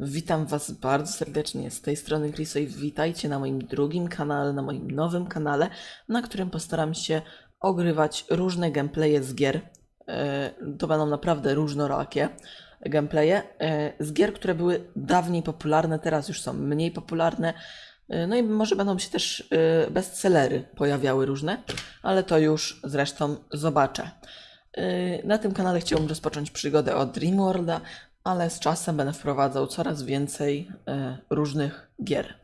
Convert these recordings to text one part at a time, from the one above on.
Witam Was bardzo serdecznie z tej strony Chriso i witajcie na moim drugim kanale, na moim nowym kanale, na którym postaram się ogrywać różne gameplaye z gier. E, To będą naprawdę różnorakie gameplaye e, z gier, które były dawniej popularne, teraz już są mniej popularne. E, No i może będą się też bestsellery pojawiały różne, ale to już zresztą zobaczę. Na tym kanale chciałbym rozpocząć przygodę od Dreamworlda, ale z czasem będę wprowadzał coraz więcej yy, różnych gier.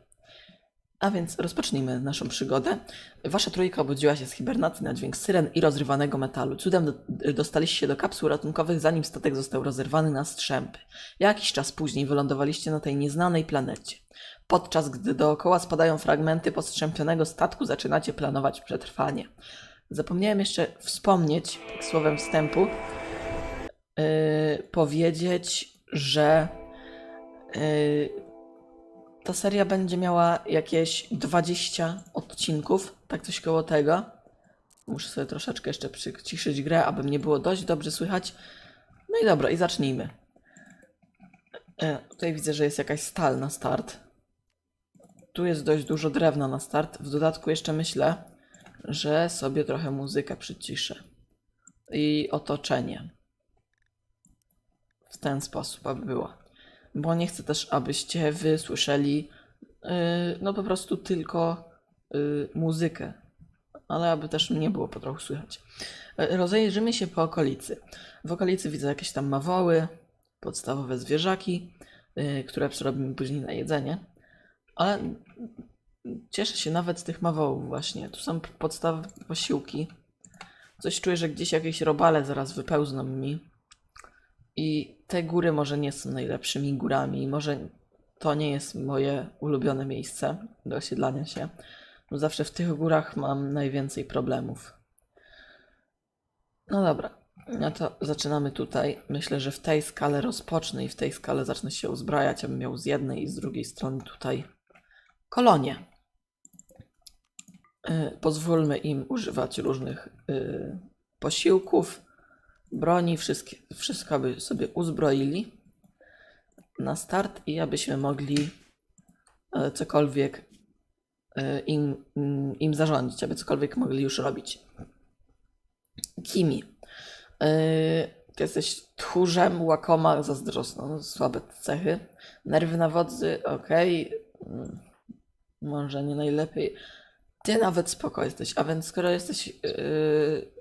A więc rozpocznijmy naszą przygodę. Wasza trójka obudziła się z hibernacji na dźwięk syren i rozrywanego metalu. Cudem do, dostaliście do kapsuł ratunkowych, zanim statek został rozerwany na strzępy. Jakiś czas później wylądowaliście na tej nieznanej planecie. Podczas gdy dookoła spadają fragmenty postrzępionego statku, zaczynacie planować przetrwanie. Zapomniałem jeszcze wspomnieć, tak słowem wstępu, yy, powiedzieć, że yy, ta seria będzie miała jakieś 20 odcinków, tak coś koło tego. Muszę sobie troszeczkę jeszcze przyciszyć grę, aby mnie było dość dobrze słychać. No i dobra, i zacznijmy. E, tutaj widzę, że jest jakaś stal na start. Tu jest dość dużo drewna na start. W dodatku jeszcze myślę, że sobie trochę muzykę przyciszę. I otoczenie. W ten sposób, aby było. Bo nie chcę też, abyście wy słyszeli yy, no po prostu tylko yy, muzykę. Ale aby też mnie było po trochu słychać. Yy, Rozejrzymy się po okolicy. W okolicy widzę jakieś tam mawoły, podstawowe zwierzaki, które przerobimy później na jedzenie. Ale Cieszę się nawet z tych mawołów właśnie. Tu są podstawowe posiłki. Coś czuję, że gdzieś jakieś robale zaraz wypełzną mi. I te góry może nie są najlepszymi górami. Może to nie jest moje ulubione miejsce do osiedlania się. Zawsze w tych górach mam najwięcej problemów. No dobra. No to zaczynamy tutaj. Myślę, że w tej skale rozpocznę i w tej skale zacznę się uzbrajać, abym miał z jednej i z drugiej strony tutaj kolonie. Y, Pozwólmy im używać różnych y, posiłków, broni, wszystkie, wszystko aby sobie uzbroili na start i abyśmy mogli y, cokolwiek y, im, im, zarządzić, aby cokolwiek mogli już robić. Kimi. Y, ty jesteś tchórzem, łakoma, zazdrosną, słabe cechy. Nerwy na wodzy, okej. Mm, Może nie najlepiej. Ty nawet spoko jesteś, a więc skoro jesteś yy,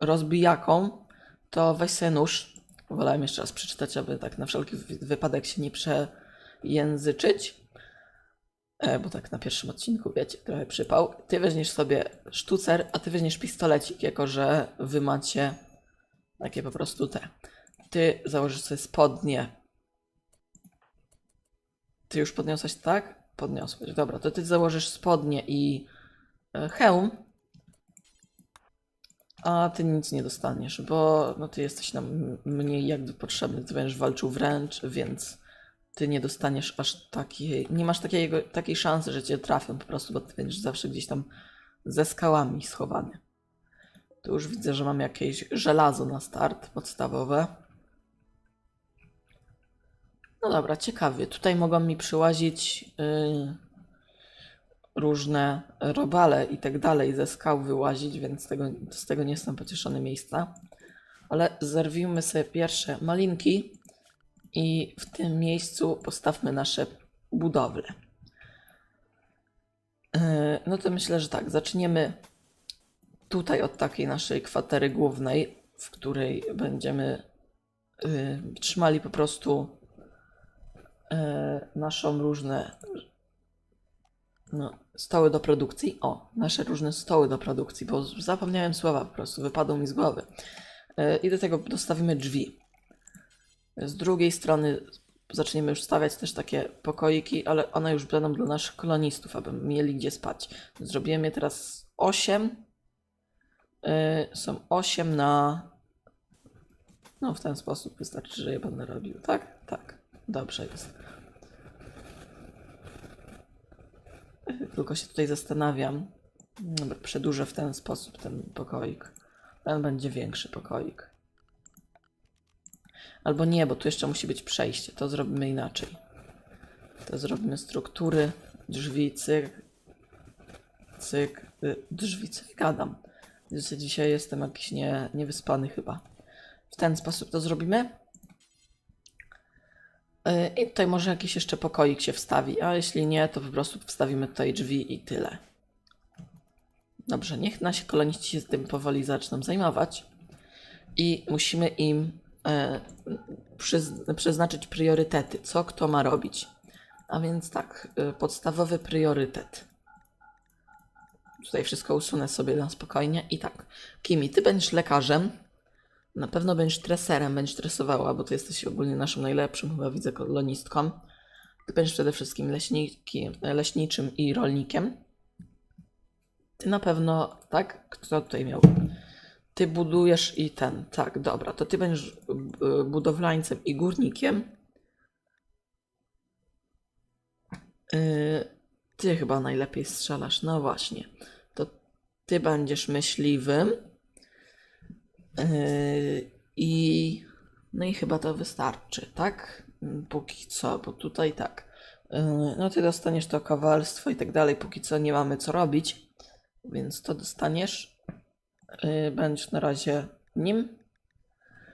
rozbijaką, to weź sobie nóż. Wolałem jeszcze raz przeczytać, aby tak na wszelki wy- wypadek się nie przejęzyczyć. E, bo tak na pierwszym odcinku, wiecie, trochę przypał. Ty weźmiesz sobie sztucer, a ty weźmiesz pistolecik, jako że wy macie takie po prostu te. Ty założysz sobie spodnie. Ty już podniosłeś, tak? Podniosłeś, dobra. To ty założysz spodnie i e, hełm. A ty nic nie dostaniesz, bo no, ty jesteś nam mniej jakby potrzebny. Ty będziesz walczył wręcz, więc ty nie dostaniesz aż takiej. Nie masz takiego, takiej szansy, że cię trafią po prostu, bo ty będziesz zawsze gdzieś tam ze skałami schowany. Tu już widzę, że mam jakieś żelazo na start podstawowe. No dobra, ciekawie. Tutaj mogą mi przyłazić yy, różne robale i tak dalej, ze skał wyłazić, więc tego, z tego nie jestem pocieszony miejsca. Ale zerwijmy sobie pierwsze malinki i w tym miejscu postawmy nasze budowle. Yy, no to myślę, że tak, zaczniemy tutaj od takiej naszej kwatery głównej, w której będziemy yy, trzymali po prostu e, naszą różne no, stoły do produkcji. O, nasze różne stoły do produkcji, bo zapomniałem słowa po prostu, wypadło mi z głowy. E, I do tego dostawimy drzwi. Z drugiej strony zaczniemy już stawiać też takie pokoiki, ale one już będą dla naszych kolonistów, aby mieli gdzie spać. Zrobiłem je teraz 8. E, Są 8 na. No, w ten sposób wystarczy, że je będę robił. Tak? Tak. Dobrze jest. Tylko się tutaj zastanawiam. Dobra, przedłużę w ten sposób ten pokoik. Ten będzie większy pokoik. Albo nie, bo tu jeszcze musi być przejście. To zrobimy inaczej. To zrobimy struktury, drzwi, cyk, cyk, y, drzwi, co ja gadam. Dzisiaj jestem jakiś nie, niewyspany chyba. W ten sposób to zrobimy. Y, I tutaj może jakiś jeszcze pokoik się wstawi, a jeśli nie, to po prostu wstawimy tutaj drzwi i tyle. Dobrze, niech nasi koloniści się z tym powoli zaczną zajmować i musimy im e, przeznaczyć priorytety, co kto ma robić. A więc tak, y, podstawowy priorytet. Tutaj wszystko usunę sobie na spokojnie. I tak, Kimi, ty będziesz lekarzem. Na pewno będziesz treserem, będziesz tresowała, bo ty jesteś ogólnie naszą najlepszą, chyba widzę, kolonistką. Ty będziesz przede wszystkim leśniki, leśniczym i rolnikiem. Ty na pewno, tak? Kto tutaj miał? Ty budujesz i ten, tak, dobra, to ty będziesz y, budowlańcem i górnikiem. Y, Ty chyba najlepiej strzelasz, no właśnie. To ty będziesz myśliwym. Yy, I no i chyba to wystarczy, tak? Póki co, bo tutaj tak. Yy, No ty dostaniesz to kowalstwo i tak dalej. Póki co nie mamy co robić, więc to dostaniesz. Yy, Będziesz na razie nim.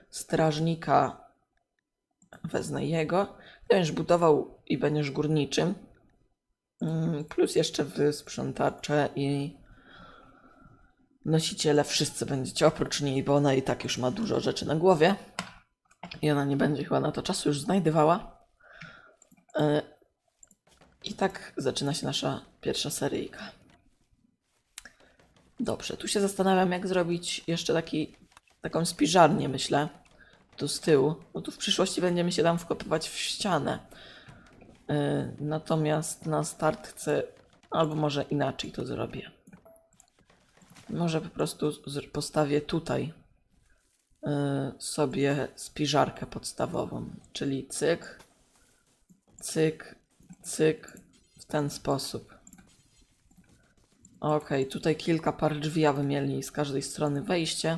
Strażnika wezmę jego. Będziesz budował i będziesz górniczym. Plus jeszcze wy sprzątacze i nosiciele wszyscy będziecie oprócz niej, bo ona i tak już ma dużo rzeczy na głowie. I ona nie będzie chyba na to czasu już znajdowała. E, I tak zaczyna się nasza pierwsza seryjka. Dobrze, tu się zastanawiam, jak zrobić jeszcze taki, taką spiżarnię, myślę. Tu z tyłu. No tu w przyszłości będziemy się tam wkopywać w ścianę. E, Natomiast na start chcę, albo może inaczej to zrobię. Może po prostu postawię tutaj y, sobie spiżarkę podstawową, czyli cyk, cyk, cyk w ten sposób. Ok, tutaj kilka par drzwi, aby mieli z każdej strony wejście.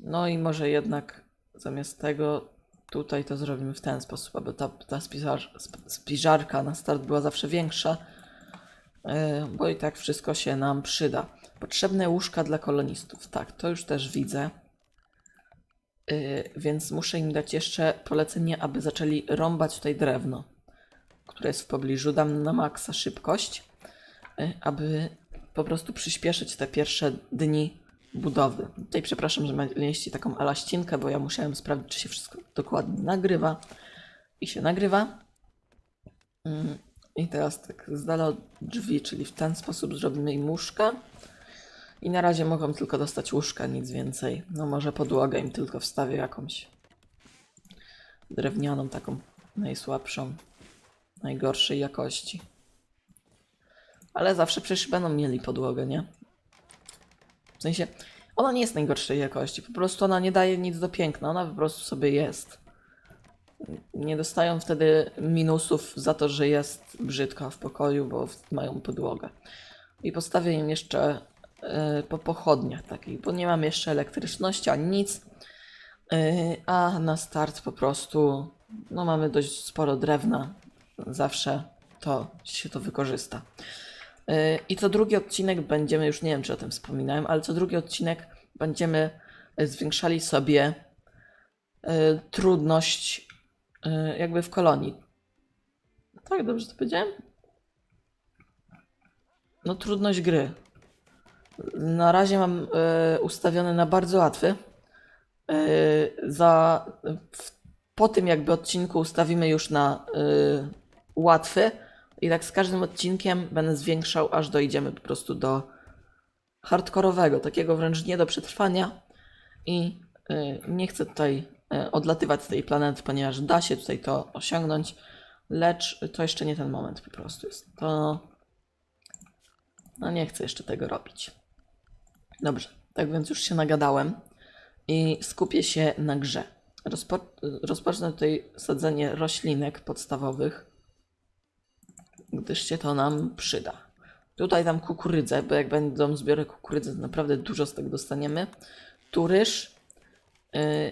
No i może jednak zamiast tego tutaj to zrobimy w ten sposób, aby ta, ta spiżar, sp- spiżarka na start była zawsze większa. E, bo i tak wszystko się nam przyda. Potrzebne łóżka dla kolonistów. Tak, to już też widzę. E, Więc muszę im dać jeszcze polecenie, aby zaczęli rąbać tutaj drewno, które jest w pobliżu. Dam na maksa szybkość, e, aby po prostu przyspieszyć te pierwsze dni budowy. Tutaj przepraszam, że mieliście taką alaścinkę, bo ja musiałem sprawdzić, czy się wszystko dokładnie nagrywa. I się nagrywa. I teraz tak z dala od drzwi, czyli w ten sposób zrobimy im łóżka. I na razie mogą tylko dostać łóżka, nic więcej. No może podłogę im tylko wstawię jakąś drewnianą, taką najsłabszą, najgorszej jakości. Ale zawsze przecież będą mieli podłogę, nie? W sensie, ona nie jest najgorszej jakości, po prostu ona nie daje nic do piękna, ona po prostu sobie jest nie dostają wtedy minusów za to, że jest brzydka w pokoju, bo mają podłogę. I postawię im jeszcze y, po pochodniach takich, bo nie mam jeszcze elektryczności ani nic. Y, a na start po prostu no mamy dość sporo drewna. Zawsze to się to wykorzysta. Y, I co drugi odcinek będziemy, już nie wiem czy o tym wspominałem, ale co drugi odcinek będziemy zwiększali sobie y, trudność jakby w kolonii. Tak, dobrze to powiedziałem? No trudność gry. Na razie mam y, ustawiony na bardzo łatwy. Y, za, po tym jakby odcinku ustawimy już na łatwy i tak z każdym odcinkiem będę zwiększał, aż dojdziemy po prostu do hardkorowego, takiego wręcz nie do przetrwania i nie chcę tutaj odlatywać z tej planety, ponieważ da się tutaj to osiągnąć, lecz to jeszcze nie ten moment po prostu jest. To no nie chcę jeszcze tego robić. Dobrze, tak więc już się nagadałem i skupię się na grze. Rozpo rozpocznę tutaj sadzenie roślinek podstawowych, gdyż się to nam przyda. Tutaj dam kukurydzę, bo jak będą zbiory kukurydzy, to naprawdę dużo z tego dostaniemy. Tu ryż, Yy,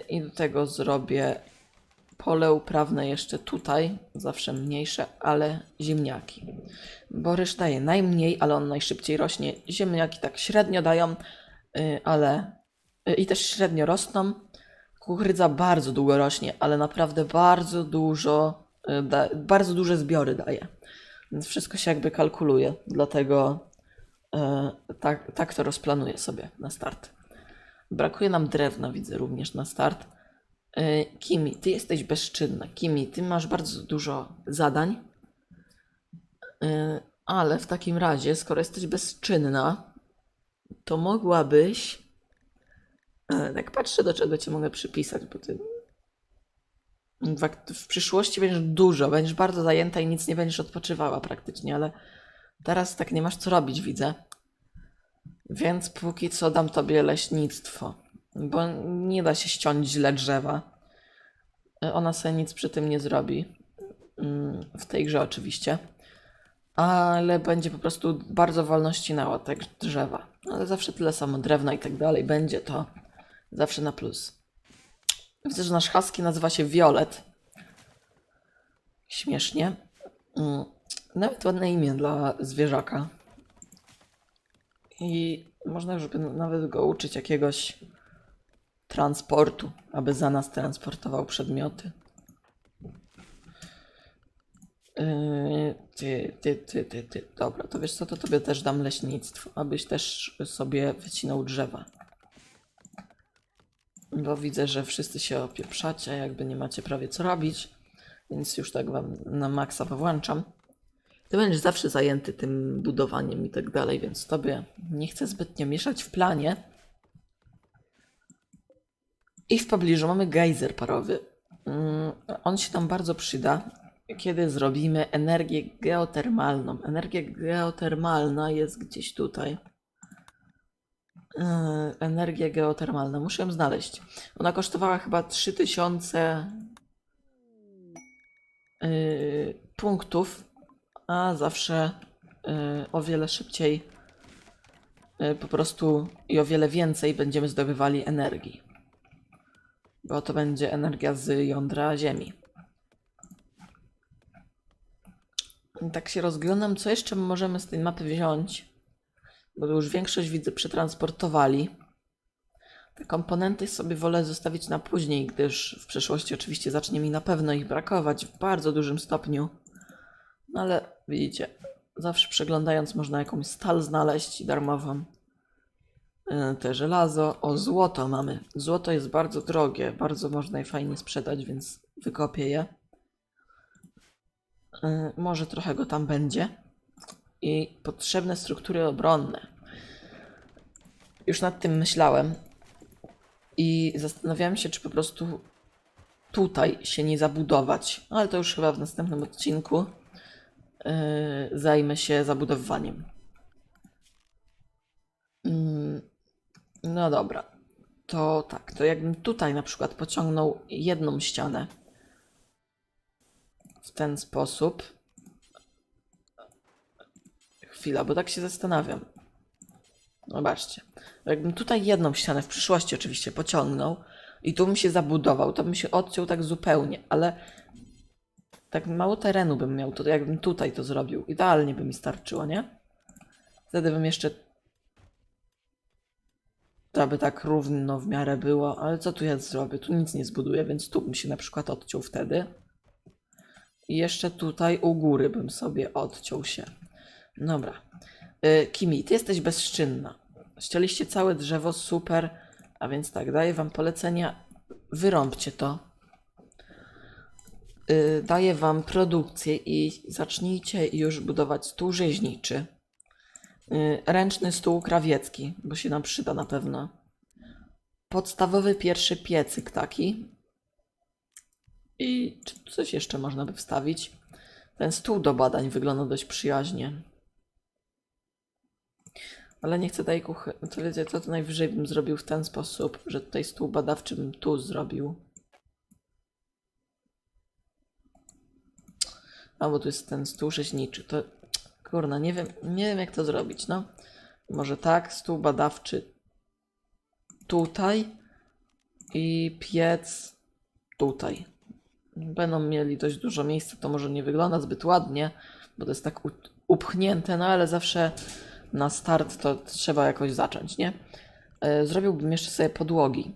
I do tego zrobię pole uprawne jeszcze tutaj, zawsze mniejsze, ale ziemniaki. Bo ryż daje najmniej, ale on najszybciej rośnie. Ziemniaki tak średnio dają, yy, ale yy, i też średnio rosną. Kukurydza bardzo długo rośnie, ale naprawdę bardzo dużo, da, bardzo duże zbiory daje. Więc wszystko się jakby kalkuluje, dlatego tak, tak to rozplanuję sobie na start. Brakuje nam drewna, widzę również na start. E, Kimi, ty jesteś bezczynna. Kimi, ty masz bardzo dużo zadań. E, Ale w takim razie, skoro jesteś bezczynna, to mogłabyś. e, Tak patrzę, do czego cię mogę przypisać, bo ty. W, przyszłości będziesz dużo, będziesz bardzo zajęta i nic nie będziesz odpoczywała praktycznie, ale teraz tak nie masz co robić, widzę. Więc póki co dam tobie leśnictwo, bo nie da się ściąć źle drzewa. Ona sobie nic przy tym nie zrobi. Mm, W tej grze oczywiście. Ale będzie po prostu bardzo wolno ścinała te drzewa. Ale zawsze tyle samo drewna i tak dalej będzie to zawsze na plus. Widzę, że nasz husky nazywa się Violet. Śmiesznie. Mm, Nawet ładne imię dla zwierzaka. I można już by nawet go uczyć jakiegoś transportu, aby za nas transportował przedmioty. Yy, Ty, ty, ty, ty, ty. Dobra, to wiesz co, to tobie też dam leśnictwo, abyś też sobie wycinał drzewa. Bo widzę, że wszyscy się opieprzacie, jakby nie macie prawie co robić, więc już tak wam na maksa powłączam. Ty będziesz zawsze zajęty tym budowaniem i tak dalej, więc tobie nie chcę zbytnio mieszać w planie. I w pobliżu mamy gejzer parowy. Mm, On się nam bardzo przyda, kiedy zrobimy energię geotermalną. Energia geotermalna jest gdzieś tutaj. Yy, Energia geotermalna, muszę ją znaleźć. Ona kosztowała chyba 3000 yy, punktów, a zawsze yy, o wiele szybciej yy, po prostu i o wiele więcej będziemy zdobywali energii. Bo to będzie energia z jądra Ziemi. Tak się rozglądam, co jeszcze możemy z tej mapy wziąć. Bo już większość widzę przetransportowali. Te komponenty sobie wolę zostawić na później, gdyż w przyszłości oczywiście zacznie mi na pewno ich brakować w bardzo dużym stopniu. No ale widzicie, zawsze przeglądając można jakąś stal znaleźć darmową. Yy, Te żelazo. O, złoto mamy. Złoto jest bardzo drogie, bardzo można je fajnie sprzedać, więc wykopię je. Yy, Może trochę go tam będzie. I potrzebne struktury obronne. Już nad tym myślałem. I zastanawiałem się, czy po prostu tutaj się nie zabudować. Ale to już chyba w następnym odcinku zajmę się zabudowywaniem. Mm, No dobra. To tak, to jakbym tutaj na przykład pociągnął jedną ścianę w ten sposób. Chwila, bo tak się zastanawiam. Zobaczcie. Jakbym tutaj jedną ścianę w przyszłości oczywiście pociągnął i tu bym się zabudował, to bym się odciął tak zupełnie, ale tak mało terenu bym miał, to jakbym tutaj to zrobił, idealnie by mi starczyło, nie? Wtedy bym jeszcze to by tak równo w miarę było, ale co tu ja zrobię? Tu nic nie zbuduję, więc tu bym się na przykład odciął wtedy. I jeszcze tutaj u góry bym sobie odciął się. Dobra. Y, Kimi, ty jesteś bezczynna. Ścięliście całe drzewo, super. A więc tak, daję wam polecenia. Wyrąbcie to. Y, daję wam produkcję i zacznijcie już budować stół rzeźniczy. Y, Ręczny stół krawiecki, bo się nam przyda na pewno. Podstawowy pierwszy piecyk taki. I czy coś jeszcze można by wstawić? Ten stół do badań wygląda dość przyjaźnie. Ale nie chcę tej kuchy. To wiecie, to, najwyżej bym zrobił w ten sposób, że tutaj stół badawczy bym tu zrobił. A bo tu jest ten stół rzeźniczy. To kurna, nie wiem, nie wiem jak to zrobić, no. Może tak, stół badawczy tutaj i piec tutaj. Będą mieli dość dużo miejsca, to może nie wygląda zbyt ładnie, bo to jest tak upchnięte, no ale zawsze na start to trzeba jakoś zacząć, nie? E, Zrobiłbym jeszcze sobie podłogi.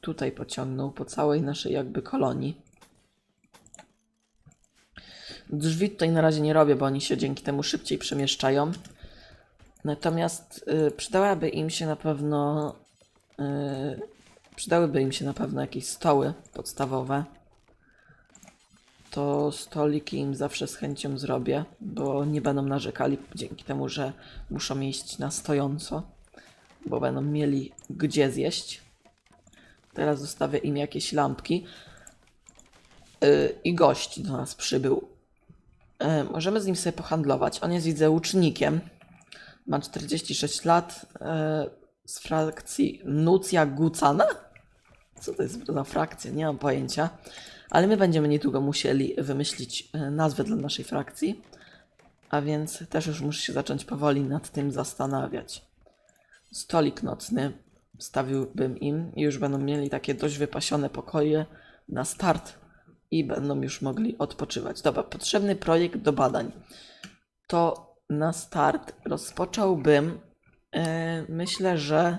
Tutaj pociągnął po całej naszej jakby kolonii. Drzwi tutaj na razie nie robię, bo oni się dzięki temu szybciej przemieszczają. Natomiast y, przydałaby im się na pewno. Y, przydałyby im się na pewno jakieś stoły podstawowe. To stoliki im zawsze z chęcią zrobię, bo nie będą narzekali dzięki temu, że muszą jeść na stojąco, bo będą mieli gdzie zjeść. Teraz zostawię im jakieś lampki. Y, I gość do nas przybył. E, Możemy z nim sobie pohandlować. On jest, widzę, łucznikiem. Ma 46 lat. e, Z frakcji Nucja Gucana? Co to jest za frakcja? Nie mam pojęcia. Ale my będziemy niedługo musieli wymyślić e, nazwę dla naszej frakcji. A więc też już muszę się zacząć powoli nad tym zastanawiać. Stolik nocny stawiłbym im i już będą mieli takie dość wypasione pokoje na start i będą już mogli odpoczywać. Dobra, potrzebny projekt do badań. To na start rozpocząłbym, e, myślę, że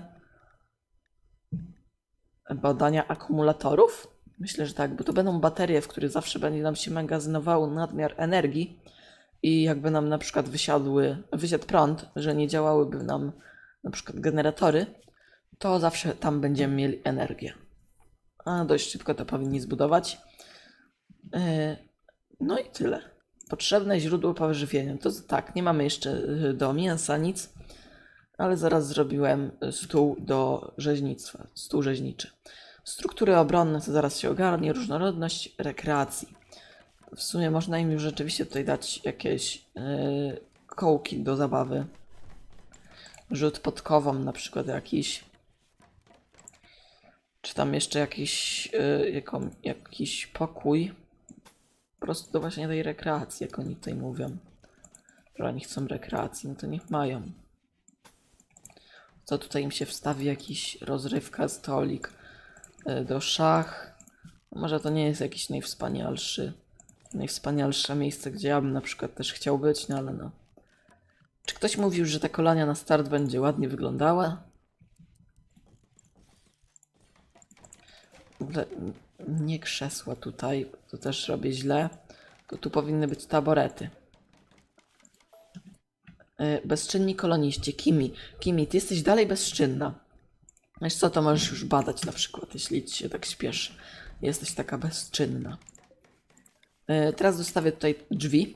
badania akumulatorów. Myślę, że tak, bo to będą baterie, w których zawsze będzie nam się magazynowało nadmiar energii i jakby nam na przykład wysiadły, wysiadł prąd, że nie działałyby nam na przykład generatory, to zawsze tam będziemy mieli energię. A dość szybko to powinni zbudować. Yy, No i tyle. Potrzebne źródło pożywienia. To tak, nie mamy jeszcze yy, do mięsa nic, ale zaraz zrobiłem stół do rzeźnictwa, stół rzeźniczy. Struktury obronne to zaraz się ogarnie, różnorodność rekreacji. W sumie można im już rzeczywiście tutaj dać jakieś yy, kołki do zabawy. Rzut podkową na przykład jakiś. Czy tam jeszcze jakiś, yy, jakiś pokój. Po prostu do właśnie tej rekreacji, jak oni tutaj mówią. Że oni chcą rekreacji, no to niech mają. Co tutaj im się wstawi? Jakiś rozrywka, stolik yy, do szach. Może to nie jest jakiś najwspanialszy, najwspanialsze miejsce, gdzie ja bym na przykład też chciał być, no ale no. Czy ktoś mówił, że ta kolonia na start będzie ładnie wyglądała? Nie krzesła tutaj, to też robię źle. Tylko tu powinny być taborety. Yy, Bezczynni koloniści, Kimi. Kimi, ty jesteś dalej bezczynna. Wiesz co, to możesz już badać na przykład, jeśli ci się tak śpieszy. Jesteś taka bezczynna. Yy, Teraz dostawię tutaj drzwi.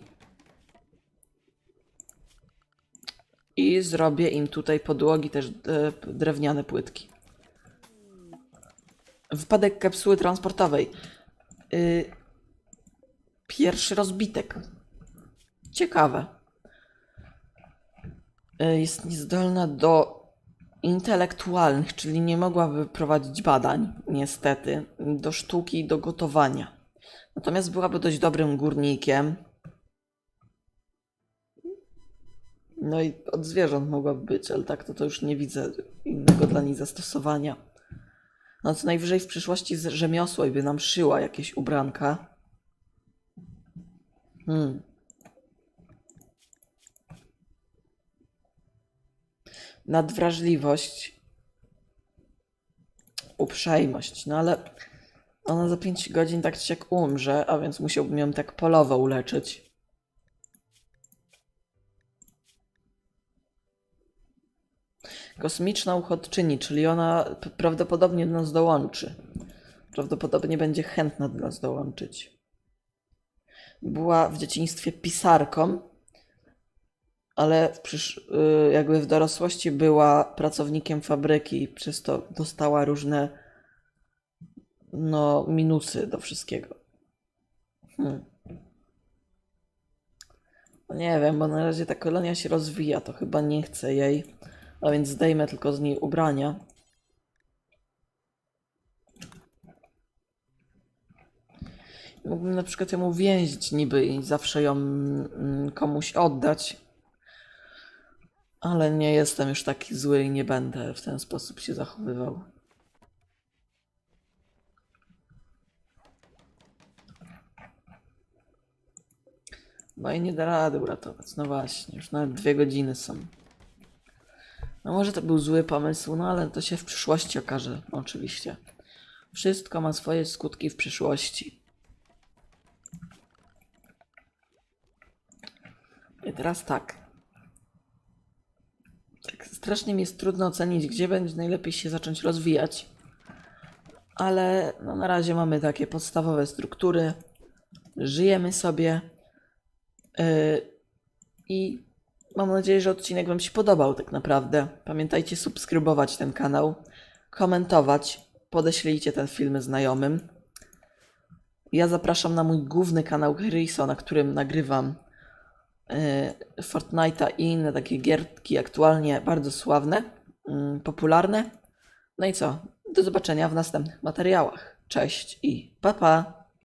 I zrobię im tutaj podłogi, też e, drewniane płytki. Wypadek kapsuły transportowej. Y, Pierwszy rozbitek. Ciekawe. Y, Jest niezdolna do intelektualnych, czyli nie mogłaby prowadzić badań, niestety, do sztuki i do gotowania. Natomiast byłaby dość dobrym górnikiem. No i od zwierząt mogłaby być, ale tak to, to już nie widzę innego dla niej zastosowania. No co najwyżej w przyszłości z rzemiosło i by nam szyła jakieś ubranka. Hmm. Nadwrażliwość. Uprzejmość. No ale ona za 5 godzin tak czy siak umrze, a więc musiałbym ją tak polowo uleczyć. Kosmiczna uchodźczyni, czyli ona prawdopodobnie do nas dołączy. Prawdopodobnie będzie chętna do nas dołączyć. Była w dzieciństwie pisarką, ale w y, jakby w dorosłości była pracownikiem fabryki i przez to dostała różne no, minusy do wszystkiego. Hmm. No nie wiem, bo na razie ta kolonia się rozwija, to chyba nie chcę jej. A więc zdejmę tylko z niej ubrania. Mógłbym na przykład ją uwięzić niby i zawsze ją mm, komuś oddać. Ale nie jestem już taki zły i nie będę w ten sposób się zachowywał. No i nie da rady uratować. No właśnie, już nawet dwie godziny są. No może to był zły pomysł, no ale to się w przyszłości okaże, oczywiście. Wszystko ma swoje skutki w przyszłości. I teraz tak. Tak, strasznie mi jest trudno ocenić, gdzie będzie najlepiej się zacząć rozwijać. Ale no, na razie mamy takie podstawowe struktury. Żyjemy sobie. Yy, I mam nadzieję, że odcinek Wam się podobał, tak naprawdę. Pamiętajcie subskrybować ten kanał, komentować, podeślijcie ten film znajomym. Ja zapraszam na mój główny kanał Hriso, na którym nagrywam y, Fortnite'a i inne takie gierki aktualnie bardzo sławne, mm, popularne. No i co? Do zobaczenia w następnych materiałach. Cześć i pa pa!